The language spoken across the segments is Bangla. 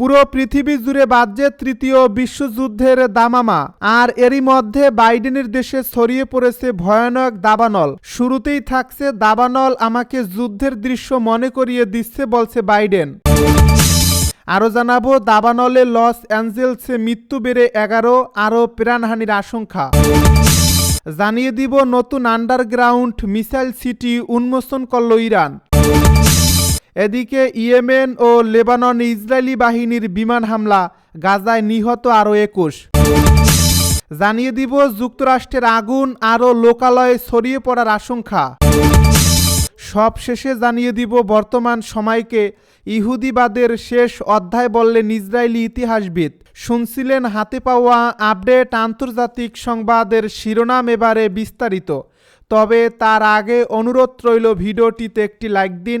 পুরো পৃথিবী জুড়ে বাজছে তৃতীয় বিশ্বযুদ্ধের দামামা। আর এরই মধ্যে বাইডেনের দেশে ছড়িয়ে পড়েছে ভয়ানক দাবানল। শুরুতেই থাকছে দাবানল আমাকে যুদ্ধের দৃশ্য মনে করিয়ে দিচ্ছে, বলছে বাইডেন। আরও জানাব, দাবানলে লস অ্যাঞ্জেলসে মৃত্যু বেড়ে এগারো, আরও প্রাণহানির আশঙ্কা। জানিয়ে দিব, নতুন আন্ডারগ্রাউন্ড মিসাইল সিটি উন্মোচন করল ইরান। এদিকে ইয়েমেন ও লেবানন ইসরায়েলি বাহিনীর বিমান হামলা, গাজায় নিহত আরও একুশ। জানিয়ে দিব, যুক্তরাষ্ট্রের আগুন আরও লোকালয়ে ছড়িয়ে পড়ার আশঙ্কা। সব শেষে জানিয়ে দিব, বর্তমান সময়কে ইহুদিবাদের শেষ অধ্যায় বললেন ইসরায়েলি ইতিহাসবিদ। শুনছিলেন, হাতে পাওয়া আপডেট আন্তর্জাতিক সংবাদের শিরোনাম এবারে বিস্তারিত। তবে তার আগে অনুরোধ রইল, ভিডিওটিতে একটি লাইক দিন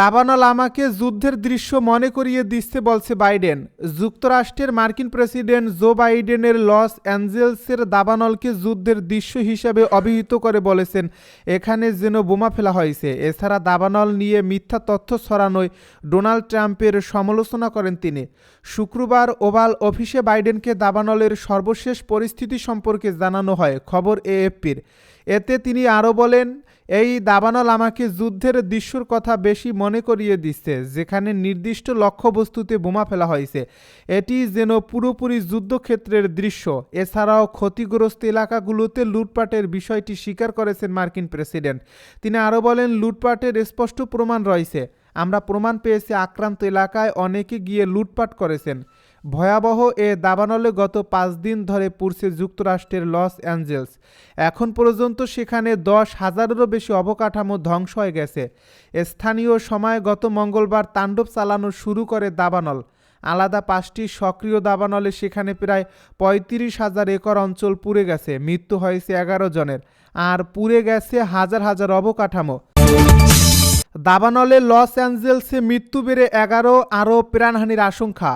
দাবানল আমাকে যুদ্ধের দৃশ্য মনে করিয়ে দিচ্ছে বলছে বাইডেন। যুক্তরাষ্ট্রের মার্কিন প্রেসিডেন্ট জো বাইডেনের লস অ্যাঞ্জেলসের দাবানলকে যুদ্ধের দৃশ্য হিসাবে অভিহিত করে বলেছেন, এখানে যেন বোমা ফেলা হয়েছে। এছাড়া দাবানল নিয়ে মিথ্যা তথ্য ছড়ানোয় ডোনাল্ড ট্রাম্পের সমালোচনা করেন তিনি। শুক্রবার ওভাল অফিসে বাইডেনকে দাবানলের সর্বশেষ পরিস্থিতি সম্পর্কে জানানো হয় খবর এএফপির। এতে তিনি আরও বলেন এই দাবানল আমাকে যুদ্ধের দৃশ্যর কথা বেশি মনে করিয়ে দিচ্ছে, যেখানে নির্দিষ্ট লক্ষ্যবস্তুতে বোমা ফেলা হয়েছে। এটি যেন পুরোপুরি যুদ্ধক্ষেত্রের দৃশ্য। এছাড়াও ক্ষতিগ্রস্ত এলাকাগুলোতে লুটপাটের বিষয়টি স্বীকার করেছেন মার্কিন প্রেসিডেন্ট। তিনি আরও বলেন, লুটপাটের স্পষ্ট প্রমাণ রয়েছে। আমরা প্রমাণ পেয়েছি, আক্রান্ত এলাকায় অনেকে গিয়ে লুটপাট করেছেন। ভয়াবহ এ দাবানলে গত পাঁচ দিন ধরে পুড়ছে যুক্তরাষ্ট্রের লস অ্যাঞ্জেলস। এখন পর্যন্ত সেখানে দশ হাজারেরও বেশি অবকাঠামো ধ্বংস হয়ে গেছে। স্থানীয় সময় গত মঙ্গলবার তাণ্ডব চালানো শুরু করে দাবানল। আলাদা পাঁচটি সক্রিয় দাবানলে সেখানে প্রায় পঁয়ত্রিশ হাজার একর অঞ্চল পুড়ে গেছে। মৃত্যু হয়েছে এগারো জনের। আর পুড়ে গেছে হাজার হাজার অবকাঠামো। দাবানলে লস অ্যাঞ্জেলসে মৃত্যু বেড়ে এগারো আরও প্রাণহানির আশঙ্কা।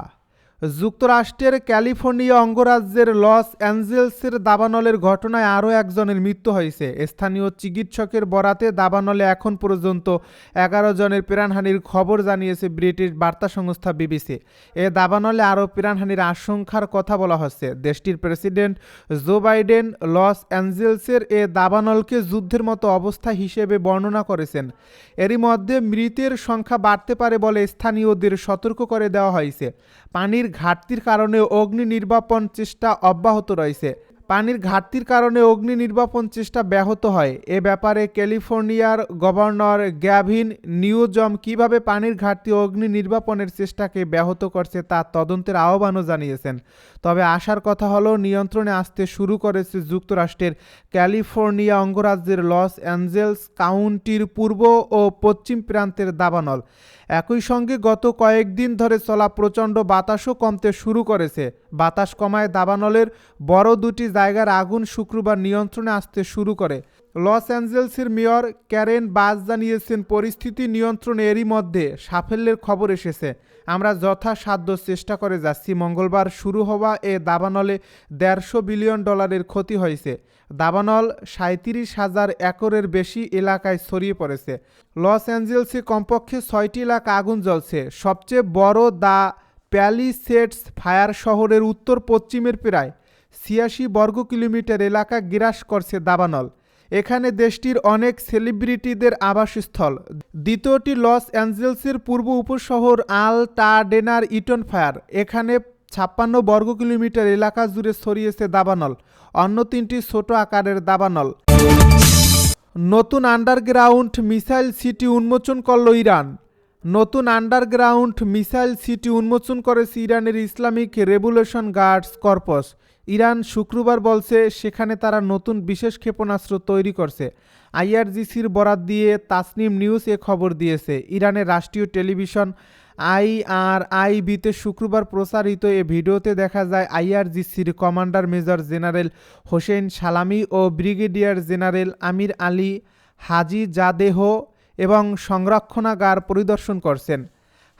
যুক্তরাষ্ট্রের ক্যালিফোর্নিয়া অঙ্গরাজ্যের লস অ্যাঞ্জেলসের দাবানলের ঘটনায় আরও একজনের মৃত্যু হয়েছে। স্থানীয় চিকিৎসকের বরাতে দাবানলে এখন পর্যন্ত এগারো জনের প্রাণহানির খবর জানিয়েছে ব্রিটিশ বার্তা সংস্থা বিবিসি। এ দাবানলে আরও প্রাণহানির আশঙ্কার কথা বলা হচ্ছে। দেশটির প্রেসিডেন্ট জো বাইডেন লস অ্যাঞ্জেলসের এ দাবানলকে যুদ্ধের মতো অবস্থা হিসেবে বর্ণনা করেছেন। এরই মধ্যে মৃতের সংখ্যা বাড়তে পারে বলে স্থানীয়দের সতর্ক করে দেওয়া হয়েছে। পানির ঘাটতির কারণে অগ্নি নির্বাপন চেষ্টা অব্যাহত রয়েছে। পানির ঘাটতির কারণে অগ্নি নির্বাপন চেষ্টা ব্যাহত হয়। এ ব্যাপারে ক্যালিফোর্নিয়ার গভর্নর গ্যাভিন নিউজম কীভাবে পানির ঘাটতি অগ্নি নির্বাপনের চেষ্টাকে ব্যাহত করছে তা তদন্তের আহ্বানও জানিয়েছেন। তবে আসার কথা হলো, নিয়ন্ত্রণে আসতে শুরু করেছে যুক্তরাষ্ট্রের ক্যালিফোর্নিয়া অঙ্গরাজ্যের লস অ্যাঞ্জেলস কাউন্টির পূর্ব ও পশ্চিম প্রান্তের দাবানল। একই সঙ্গে গত কয়েকদিন ধরে চলা প্রচণ্ড বাতাসও কমতে শুরু করেছে। বাতাস কমায় দাবানলের বড় দুটি জায়গার আগুন শুক্রবার নিয়ন্ত্রণে আসতে শুরু করে। লস অ্যাঞ্জেলসের মেয়র ক্যারেন বাস জানিয়েছেন, পরিস্থিতি নিয়ন্ত্রণে এরই মধ্যে। সাফল্যের খবর এসেছে। আমরা যথাসাধ্য চেষ্টা করে যাচ্ছি। মঙ্গলবার শুরু হওয়া এ দাবানলে দেড়শো বিলিয়ন ডলারের ক্ষতি হয়েছে। দাবানল সাঁত্রিশ হাজার একরের বেশি এলাকায় ছড়িয়ে পড়েছে। লস অ্যাঞ্জেলসে কমপক্ষে ছয়টি এলাকা আগুন জ্বলছে। সবচেয়ে বড় দা প্যালিসেটস ফায়ার শহরের উত্তর পশ্চিমের প্রায় ছিয়াশি বর্গ কিলোমিটার এলাকা গ্রাস করছে দাবানল। এখানে দেশটির অনেক সেলিব্রিটিদের আবাসস্থল। দ্বিতীয়টি লস অ্যাঞ্জেলসের পূর্ব উপশহর আল টাডেনার ইটন ফায়ার। এখানে ছাপ্পান্ন বর্গ কিলোমিটার এলাকা জুড়ে ছড়িয়েছে দাবানল, অন্য তিনটি ছোট আকারের দাবানল। নতুন আন্ডারগ্রাউন্ড মিসাইল সিটি উন্মোচন করল ইরান। নতুন আন্ডারগ্রাউন্ড মিসাইল সিটি উন্মোচন করেছে ইরানের Islamic revolution guards corps. Iran শুক্রবার বলছে সেখানে তারা নতুন বিশেষ ক্ষেপণাস্ত্র তৈরি করছে। আইআরজিসির বরাত দিয়ে তাসনিম নিউজ এ খবর দিয়েছে। ইরানের রাষ্ট্রীয় টেলিভিশন আইআরআইবিতে শুক্রবার প্রচারিত এ ভিডিওতে দেখা যায় আইআরজিসির commander major general Hossein Salami ও brigadier general Amir Ali Hajizadeh এবং সংরক্ষণাগার পরিদর্শন করছেন।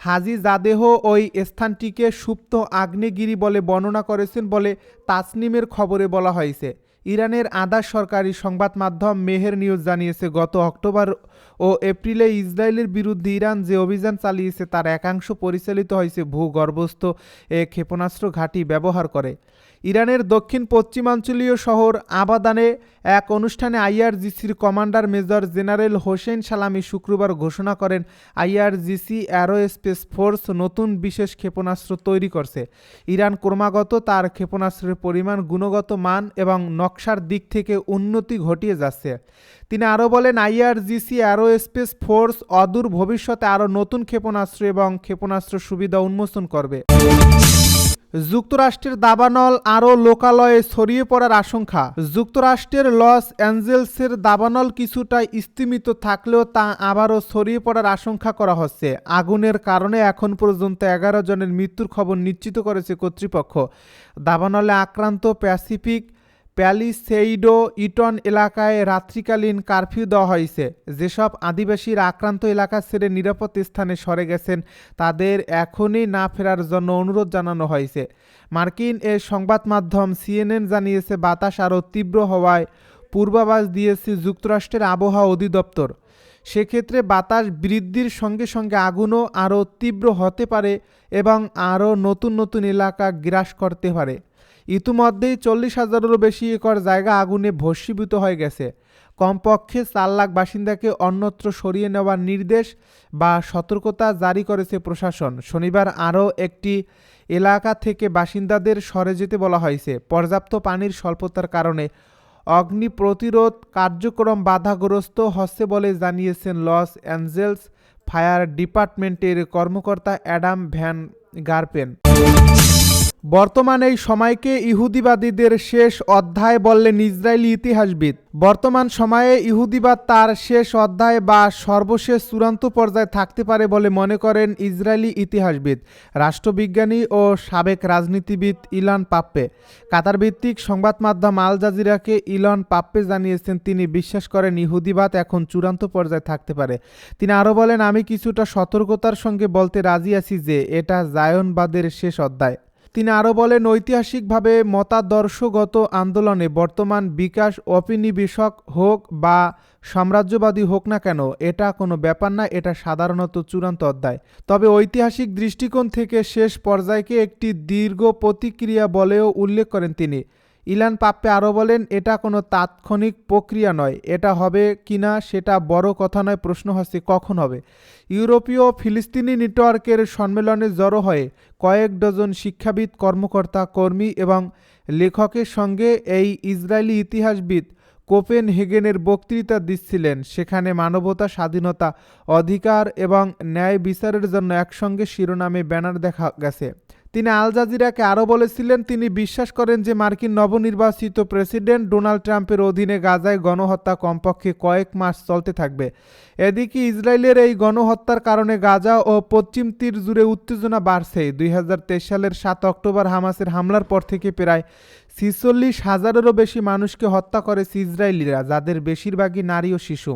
হাজি জাদেহ ওই স্থানটিকে সুপ্ত আগ্নেয়গিরি বলে বর্ণনা করেছেন বলে তাসনিমের খবরে বলা হয়েছে। ইরানের আধা সরকারি সংবাদ মাধ্যম মেহের নিউজ জানিয়েছে, গত অক্টোবর ও এপ্রিলে ইসরায়েলের বিরুদ্ধে ইরান যে অভিযান চালিয়েছে তার একাংশ পরিচালিত হয়েছে, ভূগর্ভস্থ এ ক্ষেপণাস্ত্র ঘাঁটি ব্যবহার করে। ইরানের দক্ষিণ পশ্চিমাঞ্চলীয় শহর আবাদানে এক অনুষ্ঠানে আইআরজিসির commander major general Hossein Salami শুক্রবার ঘোষণা করেন, আইআরজিসি অ্যারোস্পেস ফোর্স নতুন বিশেষ ক্ষেপণাস্ত্র তৈরি করছে। ইরান ক্রমাগত তার ক্ষেপণাস্ত্রের পরিমাণ, গুণগত মান এবং নকশার দিক থেকে উন্নতি ঘটিয়ে যাচ্ছে। তিনি আরও বলেন, আইআরজিসি অ্যারোস্পেস ফোর্স অদূর ভবিষ্যতে আরও নতুন ক্ষেপণাস্ত্র এবং ক্ষেপণাস্ত্র সুবিধা উন্মোচন করবে। যুক্তরাষ্ট্রের দাবানল আরও লোকালয়ে ছড়িয়ে পড়ার আশঙ্কা। যুক্তরাষ্ট্রের লস অ্যাঞ্জেলসের দাবানল কিছুটা স্তিমিত থাকলেও তা আবারও ছড়িয়ে পড়ার আশঙ্কা করা হচ্ছে। আগুনের কারণে এখন পর্যন্ত এগারো জনের মৃত্যুর খবর নিশ্চিত করেছে কর্তৃপক্ষ। দাবানলে আক্রান্ত প্যাসিফিক প্যালিসেইডো ইটন এলাকায় রাত্রিকালীন কারফিউ দেওয়া হয়েছে। যেসব আদিবাসীর আক্রান্ত এলাকা ছেড়ে নিরাপদ স্থানে সরে গেছেন, তাদের এখনই না ফেরার জন্য অনুরোধ জানানো হয়েছে। মার্কিন এ সংবাদ মাধ্যম সিএনএন জানিয়েছে, বাতাস আরও তীব্র হওয়ায় পূর্বাভাস দিয়েছে যুক্তরাষ্ট্রের আবহাওয়া অধিদপ্তর। সেক্ষেত্রে বাতাস বৃদ্ধির সঙ্গে সঙ্গে আগুনও আরও তীব্র হতে পারে এবং আরও নতুন নতুন এলাকা গ্রাস করতে পারে। ইতিমধ্যেই চল্লিশ হাজারেরও বেশি একর জায়গা আগুনে ভস্মীভূত হয়ে গেছে। কমপক্ষে চার লাখ বাসিন্দাকে অন্যত্র সরিয়ে নেওয়ার নির্দেশ বা সতর্কতা জারি করেছে প্রশাসন। শনিবার আরও একটি এলাকা থেকে বাসিন্দাদের সরে যেতে বলা হয়েছে। পর্যাপ্ত পানির স্বল্পতার কারণে অগ্নি প্রতিরোধ কার্যক্রম বাধাগ্রস্ত হচ্ছে বলে জানিয়েছেন লস অ্যাঞ্জেলস ফায়ার ডিপার্টমেন্টের কর্মকর্তা অ্যাডাম ভ্যান গার্পেন। বর্তমানে এই সময়কে ইহুদিবাদীদের শেষ অধ্যায় বললেন ইসরায়েলি ইতিহাসবিদ। বর্তমান সময়ে ইহুদিবাদ তার শেষ অধ্যায় বা সর্বশেষ চূড়ান্ত পর্যায়ে থাকতে পারে বলে মনে করেন ইসরায়েলি ইতিহাসবিদ, রাষ্ট্রবিজ্ঞানী ও সাবেক রাজনীতিবিদ ইলন পাপ্পে। কাতার ভিত্তিক সংবাদ মাধ্যম আল জাজিরাকে ইলন পাপ্পে জানিয়েছেন, তিনি বিশ্বাস করেন ইহুদিবাদ এখন চূড়ান্ত পর্যায়ে থাকতে পারে। তিনি আরও বলেন, আমি কিছুটা সতর্কতার সঙ্গে বলতে রাজি আছি যে এটা জায়নবাদের শেষ অধ্যায়। তিনি আরও বলেন, ঐতিহাসিকভাবে মতাদর্শগত আন্দোলনে বর্তমান বিকাশ অপিনিবেশক হোক বা সাম্রাজ্যবাদী হোক না কেন, এটা কোনো ব্যাপার না, এটা সাধারণত চূড়ান্ত অধ্যায়। তবে ঐতিহাসিক দৃষ্টিকোণ থেকে শেষ পর্যায়কে একটি দীর্ঘ প্রতিক্রিয়া বলেও উল্লেখ করেন তিনি। ইলান পাপ্পে আরও বলেন, এটা কোনো তাৎক্ষণিক প্রক্রিয়া নয়। এটা হবে কিনা সেটা বড় কথা নয় প্রশ্ন হচ্ছে কখন হবে? ইউরোপীয় ফিলিস্তিনি নেটওয়ার্কের সম্মেলনে জড়ো হয়ে কয়েক ডজন শিক্ষাবিদ, কর্মকর্তা, কর্মী এবং লেখকের সঙ্গে এই ইসরায়েলি ইতিহাসবিদ কোপেন হেগেনের বক্তৃতা দিচ্ছিলেন। সেখানে মানবতা, স্বাধীনতা, অধিকার এবং ন্যায় বিচারের জন্য একসঙ্গে শিরোনামে ব্যানার দেখা গেছে। তিনি আল জাজিরাকে আরও বলেছিলেন, তিনি বিশ্বাস করেন যে মার্কিন নবনির্বাচিত প্রেসিডেন্ট ডোনাল্ড ট্রাম্পের অধীনে গাজায় গণহত্যা কমপক্ষে কয়েক মাস চলতে থাকবে। এদিকে ইসরায়েলের এই গণহত্যার কারণে গাজা ও পশ্চিম তীর জুড়ে উত্তেজনা বাড়ছে। দুই হাজার তেইশ সালের সাত অক্টোবর হামাসের হামলার পর থেকে প্রায় ছিচল্লিশ হাজারেরও বেশি মানুষকে হত্যা করেছে ইসরায়েলিরা, যাদের বেশিরভাগই নারী ও শিশু।